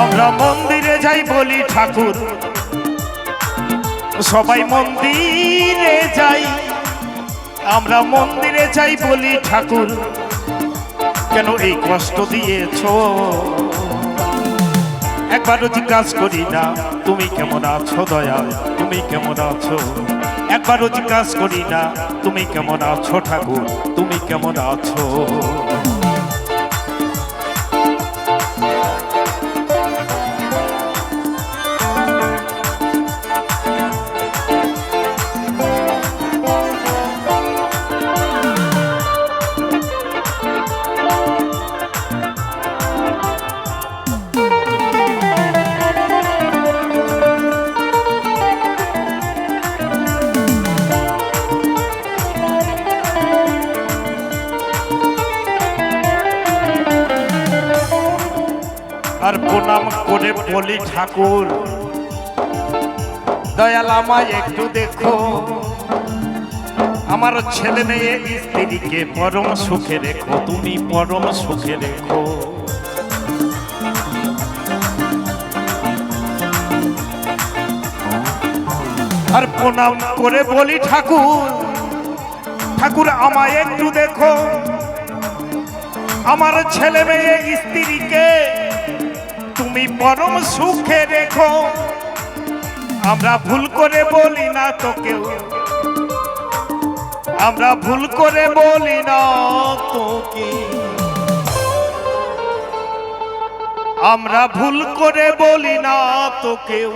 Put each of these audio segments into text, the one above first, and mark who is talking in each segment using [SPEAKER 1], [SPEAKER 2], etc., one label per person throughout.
[SPEAKER 1] আমরা মন্দিরে যাই বলি ঠাকুর। সবাই মন্দিরে যাই। আমরা মন্দিরে যাই বলি ঠাকুর। কেন এই কষ্ট দিয়েছ? একবারও জিজ্ঞাসা করি না, তুমি কেমন আছো দয়া তুমি কেমন আছো? একবারও জিজ্ঞাসা করি না, তুমি কেমন আছো ঠাকুর? তুমি কেমন আছো? আর প্রণাম করে বলি ঠাকুর। দয়াল আমায় একটু দেখো। আমার ছেলে মেয়ে স্ত্রীকে পরম সুখে রেখো, তুমি পরম সুখে রেখো। আর প্রণাম করে বলি ঠাকুর ঠাকুর আমায় একটু দেখো। আমার ছেলে মেয়ে স্ত্রীকে তুমি পরম সুখে রেখো। আমরা ভুল করে বলি না তো কেউ আমরা ভুল করে বলি না তোকে। আমরা ভুল করে বলি না তো কেউ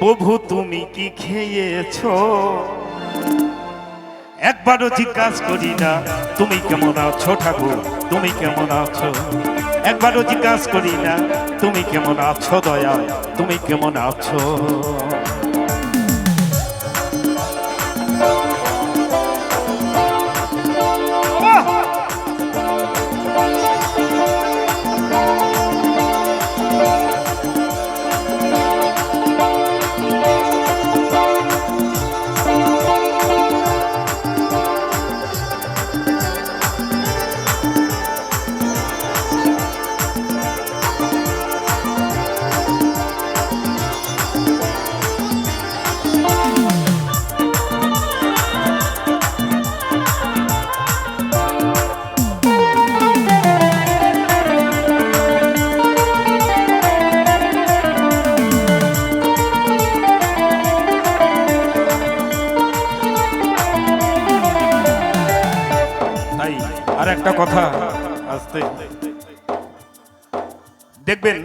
[SPEAKER 1] প্রভু, তুমি কি খেয়েছো? একবারও জিজ্ঞাসা করি না, তুমি কেমন আছো ঠাকুর? তুমি কেমন আছো? একবারও জিজ্ঞাসা করি না, তুমি কেমন আছো দয়া তুমি কেমন আছো? একটা কথা আসতে। দেখবেন,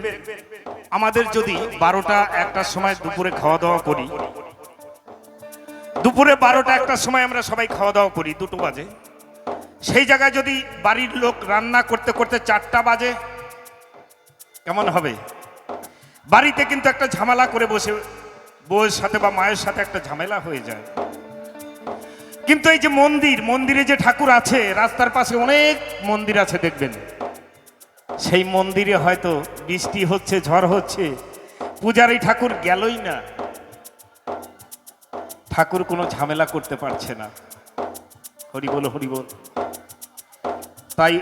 [SPEAKER 1] আমাদের যদি বারোটা একটার সময় দুপুরে খাওয়া দাওয়া করি, দুপুরে বারোটা একটার সময় আমরা সবাই খাওয়া দাওয়া করি, দুটো বাজে। সেই জায়গায় যদি বাড়ির লোক রান্না করতে করতে চারটা বাজে, কেমন হবে? বাড়িতে কিন্তু একটা ঝামেলা করে বসে, বউয়ের সাথে বা মায়ের সাথে একটা ঝামেলা হয়ে যায়। কিন্তু এই যে মন্দির, মন্দিরে যে ঠাকুর আছে, রাস্তার পাশে অনেক মন্দির আছে, দেখবেন। সেই মন্দিরে হয়তো বৃষ্টি হচ্ছে, ঝড় হচ্ছে, পূজার এই ঠাকুর গেলই না। ঠাকুর কোনো ঝামেলা করতে পারছে না। হরি বল হরি বল। তাই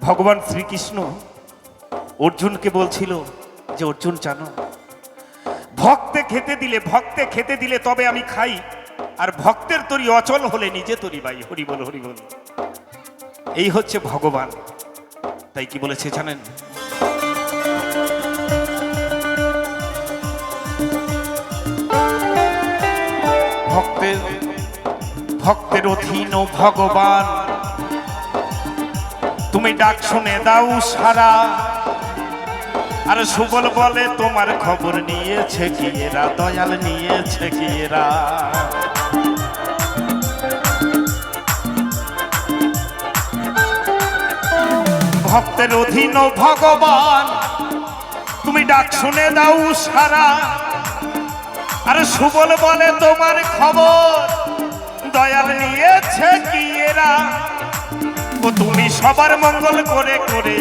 [SPEAKER 1] ভগবান শ্রীকৃষ্ণ অর্জুনকে বলছিল যে, অর্জুন, জানো, ভক্তে খেতে দিলে, ভক্তে খেতে দিলে তবে আমি খাই। আর ভক্তের তরি অচল হলে নিজে তরি বাই হরি বল হরি বল। এই হচ্ছে ভগবান। তাই কি বলেছে জানেন? ভক্তের ভক্তের অধীন ভগবান। তুমি ডাক শুনে দাও সারা। আর সুবল বলে, তোমার খবর নিয়েছে কি এরা? দয়াল নিয়েছে কি এরা? ভক্তের অধীন ভগবান, তুমি ডাক শুনে দাও সারা। আর সুবল বলে, তোমার খবর দয়াল নিয়েছে কি এরা? ও তুমি সবার মঙ্গল করে করে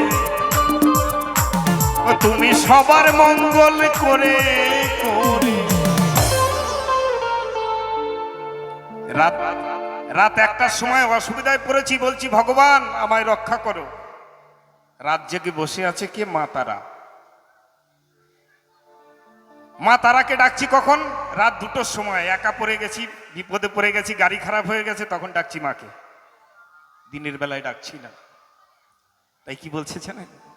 [SPEAKER 1] তুমি সবার মঙ্গল করে রাত রাত একটার সময় অসুবিধায় পড়েছি, বলছি, ভগবান, আমায় রক্ষা করো। রাত জেগে বসে আছে কে? মা তারা। মা তারাকে ডাকছি কখন? রাত দুটোর সময়। একা পড়ে গেছি, বিপদে পড়ে গেছি, গাড়ি খারাপ হয়ে গেছে, তখন ডাকছি মাকে। দিনের বেলায় ডাকছি না। তাই কি বলছে জানেন?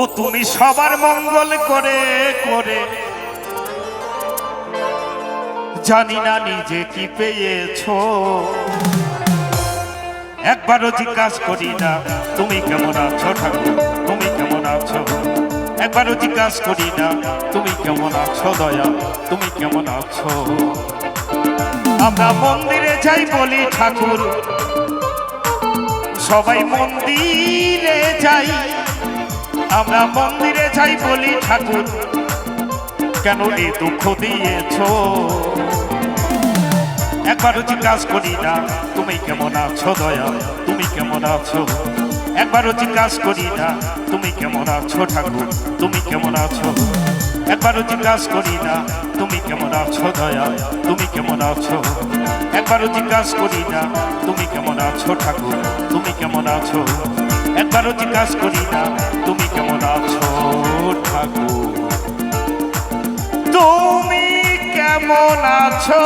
[SPEAKER 1] ও তুমি সবার মঙ্গল করে করে। জানি না নিজে কি পেয়েছ। একবারও জিজ্ঞাসা করি না, তুমি কেমন আছো ঠাকুর? তুমি কেমন আছো? একবারও জিজ্ঞাসা করি না, তুমি কেমন আছো দয়া? তুমি কেমন আছো? আমরা মন্দিরে যাই বলি ঠাকুর। সবাই মন্দিরে যাই। আমরা মন্দিরে যাই বলি ঠাকুর। কেন এই দুঃখ দিয়েছ? একবারও জিজ্ঞাসা করি না, তুমি কেমন আছো দয়া? তুমি কেমন আছো? একবারও জিজ্ঞাসা করি না, তুমি কেমন আছো ঠাকুর? তুমি কেমন আছো? একবারও জিজ্ঞাসা করি না, তুমি কেমন আছো দয়া? তুমি কেমন আছো? একবারও জিজ্ঞাসা করি না, তুমি কেমন আছো ঠাকুর? তুমি কেমন আছো? একবারও জিজ্ঞাসা করি না তুমি কেমন আছো ঠাকুর? তুমি কেমন আছো?